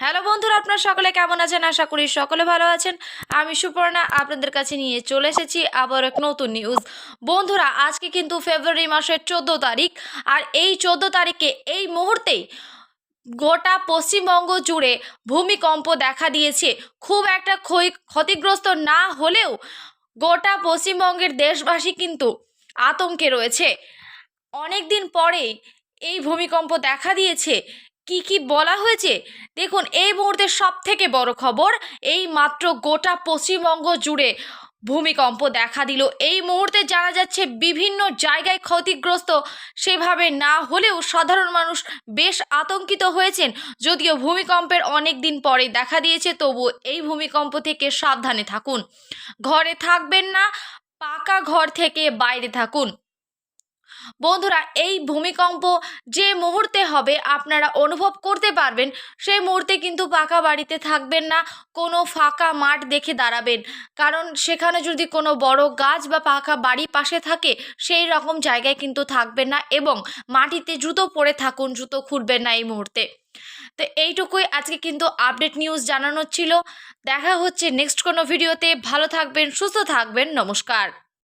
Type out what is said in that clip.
Hello বন্ধুরা, আপনারা সকলে কেমন আছেন? আশা করি সকলে ভালো আছেন। আমি সুপর্ণা, আপনাদের কাছে নিয়ে চলে এসেছি আবার এক নতুন নিউজ বন্ধুরা, আজকে কিন্তু ফেব্রুয়ারি মাসের চোদ্দ তারিখ, আর এই চোদ্দ তারিখে এই মুহূর্তেই গোটা পশ্চিমবঙ্গ জুড়ে ভূমিকম্প দেখা দিয়েছে। খুব একটা ক্ষয়, ক্ষতিগ্রস্ত না হলেও গোটা পশ্চিমবঙ্গের দেশবাসী কিন্তু আতঙ্কে রয়েছে। অনেক দিন পরেই এই ভূমিকম্প দেখা দিয়েছে। কি কি বলা হয়েছে? দেখুন, এই মুহূর্তে সব থেকে বড় খবর, এই মাত্র গোটা পশ্চিমবঙ্গ জুড়ে ভূমিকম্প দেখা দিল। এই মুহূর্তে জানা যাচ্ছে বিভিন্ন জায়গায় ক্ষতিগ্রস্ত, সেভাবে না হলেও সাধারণ মানুষ বেশ আতঙ্কিত হয়েছেন। যদিও ভূমিকম্পের অনেক দিন পরে দেখা দিয়েছে তবু এই ভূমিকম্প থেকে সাবধানে থাকুন। ঘরে থাকবেন না, পাকা ঘর থেকে বাইরে থাকুন। বন্ধুরা, এই ভূমিকম্প যে মুহূর্তে হবে, আপনারা অনুভব করতে পারবেন, সেই মুহূর্তে কিন্তু পাকা বাড়িতে থাকবেন না, কোনো ফাঁকা মাঠ দেখে দাঁড়াবেন। কারণ সেখানে যদি কোনো বড় গাছ বা পাকা বাড়ি পাশে থাকে, সেই রকম জায়গায় কিন্তু থাকবেন না এবং মাটিতে জুতো পরে থাকুন, জুতো খুঁড়বেন না এই মুহূর্তে। তো এইটুকুই আজকে কিন্তু আপডেট নিউজ জানানোর ছিল। দেখা হচ্ছে নেক্সট কোনো ভিডিওতে। ভালো থাকবেন, সুস্থ থাকবেন, নমস্কার।